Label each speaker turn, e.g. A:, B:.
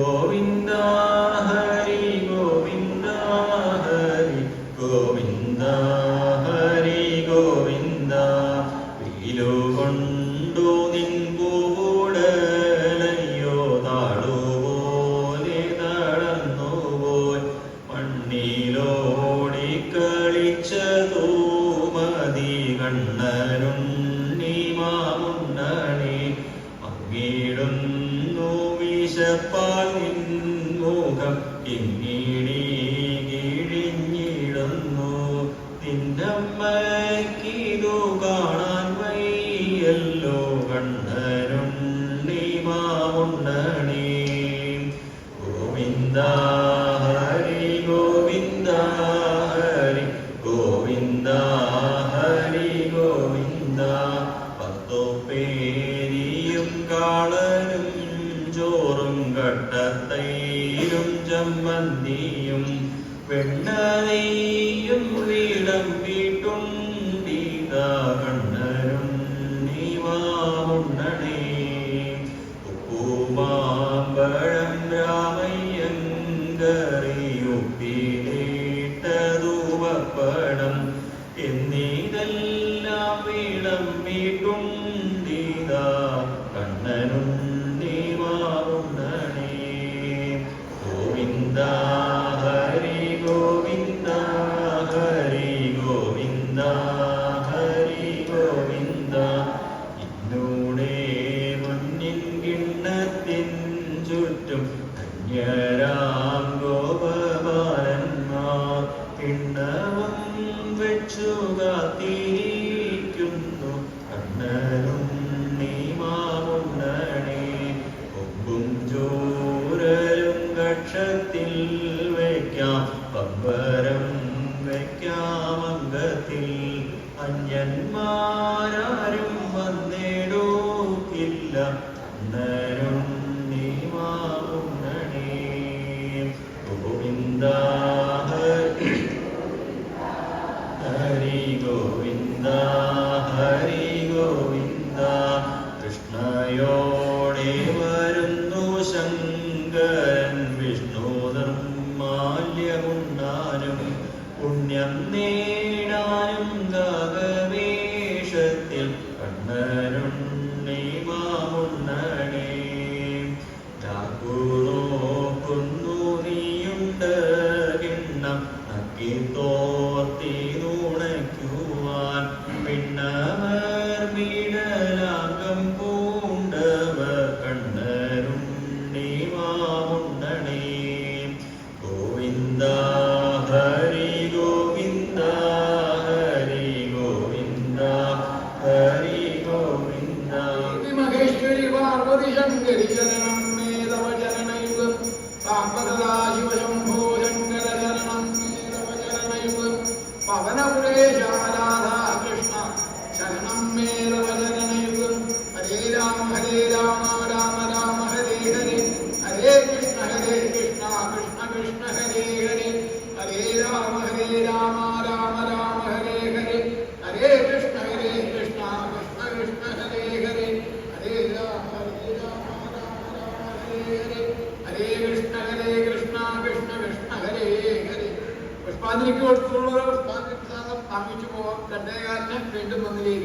A: ഗോവിന്ദ ഹരി ഗോവിന്ദ ഹരി ഗോവിന്ദ ഹരി ഗോവിന്ദ. വീലു കൊണ്ടു നിൻകൂടലയ്യോ താളുപോലെ തളർന്നുപോയി മണ്ണിലോടി കളിച്ചതോ മതി കണ്ണനുണ്ണി മാമുണ്ണണി. പങ്കിടുന്നു വിശപ്പാൽ നിൻമുഖം കിങ്ങിണി കിഴിഞ്ഞിടുന്നു. നിന്നമ്മക്കിതു കാണാൻ വയ്യല്ലോ. കണ്ണനുണ്ണി മാമുണ്ണണി ഗോവിന്ദ ഹരി ഗോവിന്ദ ഹരി ഗോവിന്ദ ഹരി ഗോവിന്ദ. പത്തു കട്ടത്തൈരും ചമ്മന്തിയും വെണ്ണനെയും വീടം വീട്ടുണ്ടീത ഉപ്പുമാമ്പഴം രാമയ്യങ്കറിയുപ്പിലിട്ടതൂവപ്പടം എന്നീതെല്ലാം വീടം വീട്ടുണ്ടീത ധന്യരാം ഗോപബാലന്മാർ കിണ്ണവും വെച്ചു കാത്തിരിക്കുന്നു. കണ്ണനും നീമാമുണ്ണണേ കൊമ്പും ചോരലും കക്ഷത്തിൽ വയ്ക്കാം പമ്പരം വയ്ക്കാം അംഗത്തിൽ. അന്യന്മാരാരും വന്നിടൂക്കില്ല അന്നരും ശങ്കരൻ വിഷ്ണു നിർമാല്യമുണ്ണാനും പുണ്യം നേടാനും ഗവേഷത്തിൽ കണ്ണനുണ്ണി മാമുണ്ണണേ ുന്നു നീയുണ്ട് പിണ്ണവർ
B: പാർവതി ശങ്കരി പുഷ്പാഞ്ജലിക്ക് കൊടുത്തുള്ള പുഷ്പാഞ്ജലി വാങ്ങിച്ചു പോവാം രണ്ടേകാലിന് വീണ്ടും വന്നിരിക്കുക